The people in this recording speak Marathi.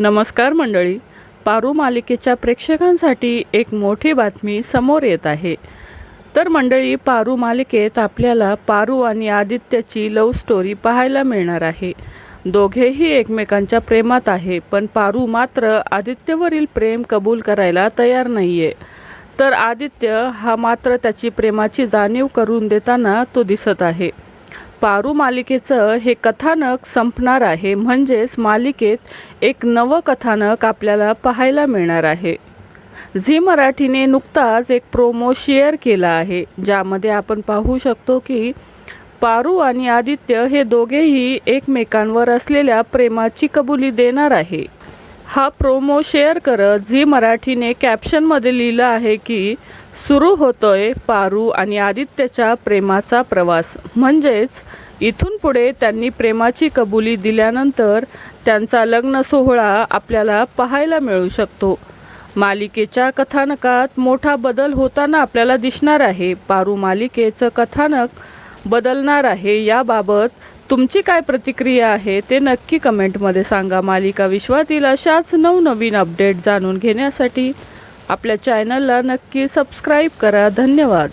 नमस्कार मंडळी. पारू मालिकेच्या प्रेक्षकांसाठी एक मोठी बातमी समोर येत आहे. तर मंडळी पारू मालिकेत आपल्याला पारू आणि आदित्यची लव्ह स्टोरी पाहायला मिळणार आहे. दोघेही एकमेकांच्या प्रेमात आहे पण पारू मात्र आदित्यवरील प्रेम कबूल करायला तयार नाही आहे तर आदित्य हा मात्र त्याची प्रेमाची जाणीव करून देताना तो दिसत आहे. पारू मालिकेचं हे कथानक संपणार आहे. म्हणजेच मालिकेत एक नवं कथानक आपल्याला पाहायला मिळणार आहे. झी मराठीने नुकताच एक प्रोमो शेअर केला आहे. ज्यामध्ये आपण पाहू शकतो की पारू आणि आदित्य हे दोघेही एकमेकांवर असलेल्या प्रेमाची कबुली देणार आहे. हा प्रोमो शेअर करत झी मराठीने कॅप्शनमध्ये लिहिलं आहे की सुरू होतोय पारू आणि आदित्यच्या प्रेमाचा प्रवास. म्हणजेच इथून पुढे त्यांनी प्रेमाची कबुली दिल्यानंतर त्यांचा लग्न सोहळा आपल्याला पाहायला मिळू शकतो. मालिकेच्या कथानकात मोठा बदल होताना आपल्याला दिसणार आहे. पारू मालिकेचं कथानक बदलणार आहे. याबाबत तुमची काय प्रतिक्रिया आहे ते नक्की कमेंटमध्ये सांगा. मालिका विश्वातील अशाच नवनवीन अपडेट जाणून घेण्यासाठी आपल्या चॅनलला नक्की सबस्क्राईब करा. धन्यवाद.